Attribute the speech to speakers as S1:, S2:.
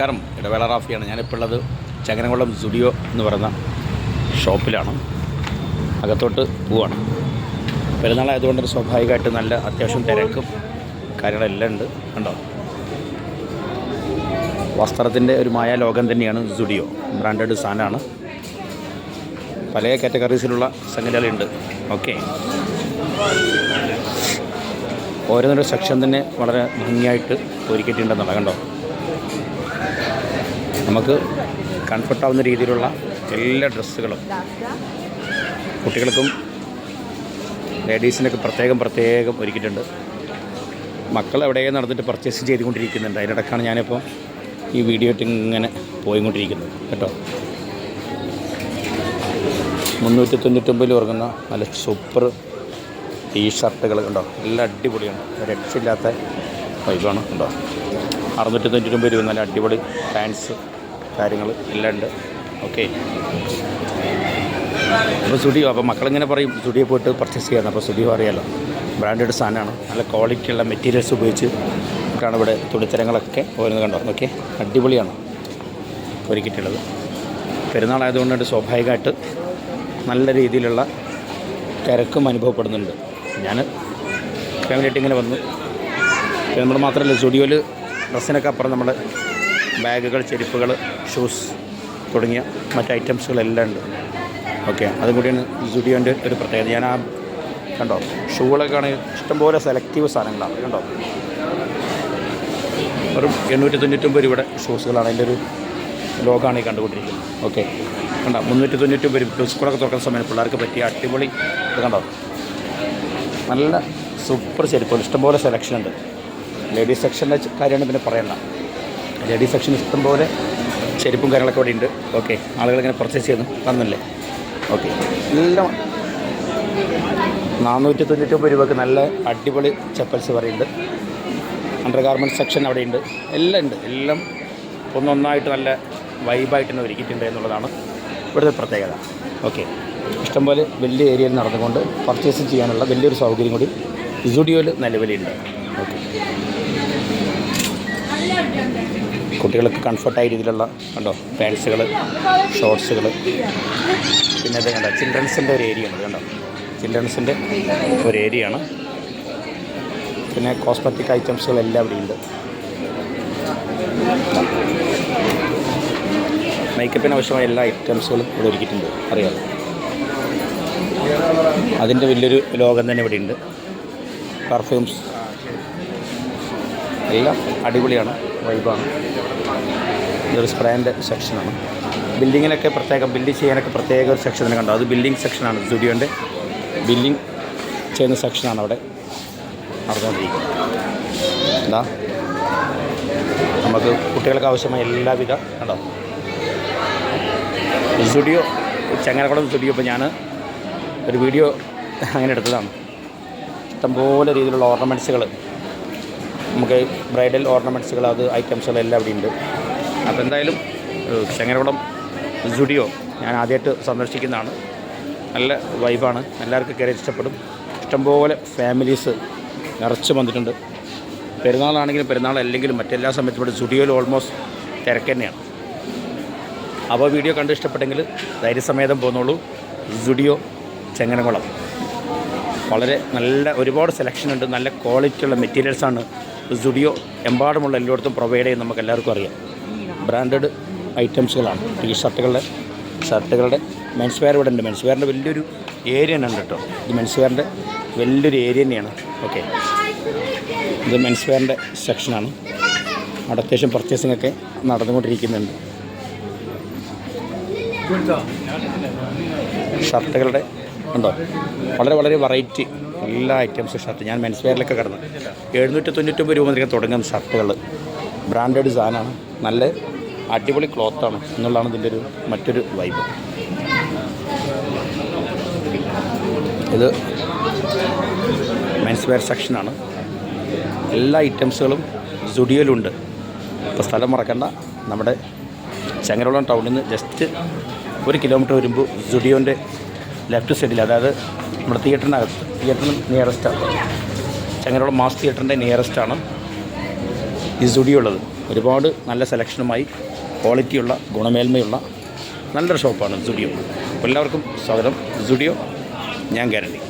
S1: നമസ്കാരം. ഇടവേള റാഫിയാണ്. ഞാനിപ്പോൾ ഉള്ളത് ചങ്ങനകുളം സ്റ്റുഡിയോ എന്ന് പറയുന്ന ഷോപ്പിലാണ്. അകത്തോട്ട് പോവാണ്. പെരുന്നാളായതുകൊണ്ട് സ്വാഭാവികമായിട്ട് നല്ല അത്യാവശ്യം തിരക്കും കാര്യങ്ങളെല്ലാം ഉണ്ട്. കണ്ടോ? വസ്ത്രത്തിന്റെ ഒരു മായ ലോകം തന്നെയാണ് സ്റ്റുഡിയോ. ബ്രാൻഡഡ് സാധനമാണ്. പല കാറ്റഗറീസിലുള്ള സംഗതികളുണ്ട്. ഓക്കെ. ഓരോന്നൊരു സെക്ഷൻ തന്നെ വളരെ ഭംഗിയായിട്ട് ഒരുക്കിയിട്ടുണ്ടെന്നുള്ള കണ്ടോ? നമുക്ക് കംഫർട്ടാവുന്ന രീതിയിലുള്ള എല്ലാ ഡ്രസ്സുകളും കുട്ടികൾക്കും ലേഡീസിനൊക്കെ പ്രത്യേകം പ്രത്യേകം ഒരുക്കിയിട്ടുണ്ട്. മക്കൾ എവിടെയും നടന്നിട്ട് പർച്ചേസ് ചെയ്തുകൊണ്ടിരിക്കുന്നുണ്ട് അതിനിടക്കാണ് ഞാനിപ്പോൾ ഈ വീഡിയോ ഇങ്ങനെ പോയിക്കൊണ്ടിരിക്കുന്നത് കേട്ടോ. മുന്നൂറ്റി തൊണ്ണൂറ്റൊമ്പതിൽ ഉറങ്ങുന്ന നല്ല സൂപ്പർ ടീഷർട്ടുകൾ കണ്ടോ? എല്ലാം അടിപൊളിയാണ്. രക്ഷയില്ലാത്ത വൈബാണ് കണ്ടോ? അറുന്നൂറ്റി തൊണ്ണൂറ്റൊമ്പത് രൂപ നല്ല അടിപൊളി പാൻസ് കാര്യങ്ങൾ എല്ലാം ഉണ്ട്. ഓക്കെ അപ്പോൾ സ്റ്റുഡിയോ അപ്പോൾ മക്കളിങ്ങനെ പറയും സ്റ്റുഡിയോ പോയിട്ട് പർച്ചേസ് ചെയ്യാമെന്ന് അപ്പോൾ സ്റ്റുഡിയോ അറിയാലോ ബ്രാൻഡഡ് സാധനമാണ്. നല്ല ക്വാളിറ്റിയുള്ള മെറ്റീരിയൽസ് ഉപയോഗിച്ച് ഒക്കെയാണ് ഇവിടെ തുണിത്തരങ്ങളൊക്കെ ഓരോന്ന് കണ്ടോ ഓക്കെ അടിപൊളിയാണ് ഒരുക്കിയിട്ടുള്ളത് പെരുന്നാളായതുകൊണ്ട് സ്വാഭാവികമായിട്ട് നല്ല രീതിയിലുള്ള തിരക്കും അനുഭവപ്പെടുന്നുണ്ട്. ഞാൻ ഫാമിലിയായിട്ട് ഇങ്ങനെ വന്നു. നമ്മൾ മാത്രമല്ല സ്റ്റുഡിയോയിൽ ഡ്രസ്സിനൊക്കെ അപ്പുറം നമ്മൾ ബാഗുകൾ ചെരുപ്പുകൾ ഷൂസ് തുടങ്ങിയ മറ്റ് ഐറ്റംസുകളെല്ലാം ഉണ്ട്. ഓക്കെ അതും കൂടിയാണ് സ്റ്റുഡിയോന്റെ ഒരു പ്രത്യേകത. ഞാൻ ആ കണ്ടോ ഷൂകളൊക്കെ ആണെങ്കിൽ ഇഷ്ടംപോലെ സെലക്റ്റീവ് സാധനങ്ങളാണ് കണ്ടോ? വെറും എണ്ണൂറ്റി തൊണ്ണൂറ്റൊമ്പത് രൂപയുടെ ഷൂസുകളാണ് അതിന്റെ ഒരു ലോഗാണ് ഈ കണ്ടുകൊണ്ടിരിക്കുന്നത്. ഓക്കെ കണ്ടോ മുന്നൂറ്റി തൊണ്ണൂറ്റൊമ്പത് രൂപ സ്കൂളൊക്കെ തുറക്കുന്ന സമയത്ത് പിള്ളേർക്ക് പറ്റിയ അടിപൊളി ഇത് കണ്ടോ? നല്ല സൂപ്പർ ചെരുപ്പുകൾ ഇഷ്ടംപോലെ സെലക്ഷൻ ഉണ്ട്. ലേഡീസ് സെക്ഷന്റെ കാര്യമാണ് പിന്നെ പറയണ്ട. ലേഡീസ് സെക്ഷൻ ഇഷ്ടം പോലെ ചെരുപ്പും കാര്യങ്ങളൊക്കെ അവിടെ ഉണ്ട്. ഓക്കെ ആളുകളിങ്ങനെ പർച്ചേസ് ചെയ്യുന്നു. വന്നല്ലേ? ഓക്കെ എല്ലാം നാനൂറ്റി തൊണ്ണൂറ്റൊമ്പത് രൂപക്ക് നല്ല അടിപൊളി ചപ്പൽസ് പറയുന്നുണ്ട്. അണ്ടർ ഗാർമെന്റ് സെക്ഷൻ അവിടെ ഉണ്ട്. എല്ലാം ഉണ്ട്. എല്ലാം ഒന്നൊന്നായിട്ട് നല്ല വൈബായിട്ട് തന്നെ ഒരുക്കിയിട്ടുണ്ട് എന്നുള്ളതാണ് ഇവിടുത്തെ പ്രത്യേകത. ഓക്കെ ഇഷ്ടംപോലെ വലിയ ഏരിയയിൽ നടന്നുകൊണ്ട് പർച്ചേസ് ചെയ്യാനുള്ള വലിയൊരു സൗകര്യം കൂടി സ്റ്റുഡിയോയിൽ നിലവിലുണ്ട്. ഓക്കെ കുട്ടികൾക്ക് കംഫർട്ടായ രീതിയിലുള്ള കണ്ടോ പാൻസുകൾ ഷോർട്സുകൾ പിന്നെ കണ്ടോ ചിൽഡ്രൻസിന്റെ ഒരു ഏരിയ ഉണ്ട് കണ്ടോ. ചിൽഡ്രൻസിന്റെ ഒരു ഏരിയ ആണ്. പിന്നെ കോസ്മെറ്റിക് ഐറ്റംസുകൾ എല്ലാം ഇവിടെ ഉണ്ട്. മേക്കപ്പിന് ആവശ്യമായ എല്ലാ ഐറ്റംസുകളും ഇവിടെ ഒരുക്കിയിട്ടുണ്ട് അറിയാം. അതിന്റെ വലിയൊരു ലോകം തന്നെ ഇവിടെ ഉണ്ട് പെർഫ്യൂംസ് എല്ലാം അടിപൊളിയാണ് വൈബാണ്. ഇതൊരു സ്പ്രേന്റെ സെക്ഷനാണ്. ബിൽഡിങ്ങിനൊക്കെ പ്രത്യേകം ബിൽഡ് ചെയ്യാനൊക്കെ പ്രത്യേക ഒരു സെക്ഷൻ തന്നെ കണ്ടു. അത് ബിൽഡിംഗ് സെക്ഷനാണ് സ്റ്റുഡിയോന്റെ. ബില്ലിംഗ് ചെയ്യുന്ന സെക്ഷനാണ് അവിടെ നടന്നുകൊണ്ടിരിക്കുന്നത്. എന്താ നമുക്ക് കുട്ടികൾക്ക് ആവശ്യമായ എല്ലാവിധ കണ്ടോ? സ്റ്റുഡിയോ ചങ്ങനക്കുളം സ്റ്റുഡിയോ ഇപ്പോൾ ഞാൻ ഒരു വീഡിയോ അങ്ങനെ എടുത്തതാണ്. ഇഷ്ടംപോലെ രീതിയിലുള്ള ഓർണമെന്റ്സുകൾ നമുക്ക് ബ്രൈഡൽ ഓർണമെന്റ്സുകൾ അത് ഐറ്റംസുകളെല്ലാം അവിടെ ഉണ്ട്. അപ്പോൾ എന്തായാലും ചെങ്ങനകുളം സ്റ്റുഡിയോ ഞാൻ ആദ്യമായിട്ട് സന്ദർശിക്കുന്നതാണ്. നല്ല വൈബാണ്. എല്ലാവർക്കും കയറി ഇഷ്ടപ്പെടും. ഇഷ്ടംപോലെ ഫാമിലീസ് നിറച്ച് വന്നിട്ടുണ്ട്. പെരുന്നാളാണെങ്കിലും പെരുന്നാൾ അല്ലെങ്കിലും മറ്റെല്ലാ സമയത്തും ഇവിടെ സ്റ്റുഡിയോയിൽ ഓൾമോസ്റ്റ് തിരക്ക് തന്നെയാണ്. അപ്പോൾ വീഡിയോ കണ്ട് ഇഷ്ടപ്പെട്ടെങ്കിൽ ധൈര്യസമേതം പോന്നോളൂ സ്റ്റുഡിയോ ചെങ്ങനകുളം. വളരെ നല്ല ഒരുപാട് സെലക്ഷൻ ഉണ്ട്. നല്ല ക്വാളിറ്റിയുള്ള മെറ്റീരിയൽസാണ് സ്റ്റുഡിയോ എമ്പാടുമുള്ള എല്ലായിടത്തും പ്രൊവൈഡ് ചെയ്യുന്ന നമുക്ക് എല്ലാവർക്കും അറിയാം. ബ്രാൻഡഡ് ഐറ്റംസുകളാണ് ടീ ഷർട്ടുകളുടെ ഷർട്ടുകളുടെ മെൻസ് വെയർ ഇവിടെ ഉണ്ട്. മെൻസ് വെയറിന്റെ വലിയൊരു ഏരിയ തന്നെ ഉണ്ട് കേട്ടോ ഇത് മെൻസ് വെയറിന്റെ വലിയൊരു ഏരിയ തന്നെയാണ്. ഓക്കെ ഇത് മെൻസ് വെയറിന്റെ സെക്ഷനാണ് അവിടെ അത്യാവശ്യം പർച്ചേസിംഗ് ഒക്കെ നടന്നുകൊണ്ടിരിക്കുന്നുണ്ട്. ഷർട്ടുകളുടെ ഉണ്ടോ? വളരെ വളരെ വെറൈറ്റി എല്ലാ ഐറ്റംസും ഷർട്ട് ഞാൻ മെൻസ് കിടന്നു. എഴുന്നൂറ്റി തൊണ്ണൂറ്റൊമ്പത് രൂപ മുതൽ തുടങ്ങുന്ന ഷർട്ടുകൾ ബ്രാൻഡഡ് സാധനമാണ് നല്ല അടിപൊളി ക്ലോത്താണ് എന്നുള്ളതാണ് ഇതിന്റെ ഒരു മറ്റൊരു വൈബ് ഇത് മെൻസ് വെയർ സെക്ഷനാണ് എല്ലാ ഐറ്റംസുകളും സ്റ്റുഡിയോയിലുണ്ട് ഇപ്പോൾ സ്ഥലം മറക്കണ്ട. നമ്മുടെ ചങ്ങരോളം ടൗണിൽ നിന്ന് ജസ്റ്റ് ഒരു കിലോമീറ്റർ വരുമ്പോൾ സ്റ്റുഡിയോന്റെ ലെഫ്റ്റ് സൈഡിൽ അതായത് നമ്മുടെ തിയേറ്ററിനകത്ത് തിയേറ്ററിന് നിയറസ്റ്റാണ് ചങ്ങനോളം മാസ് തിയേറ്ററിന്റെ നിയറസ്റ്റാണ് ഈ സ്റ്റുഡിയോ ഉള്ളത്. ഒരുപാട് നല്ല സെലക്ഷനുമായി ക്വാളിറ്റിയുള്ള ഗുണമേന്മയുള്ള നല്ലൊരു ഷോപ്പാണ് സ്റ്റുഡിയോ. എല്ലാവർക്കും സ്വാഗതം. സ്റ്റുഡിയോ ഞാൻ ഗ്യാരണ്ടി.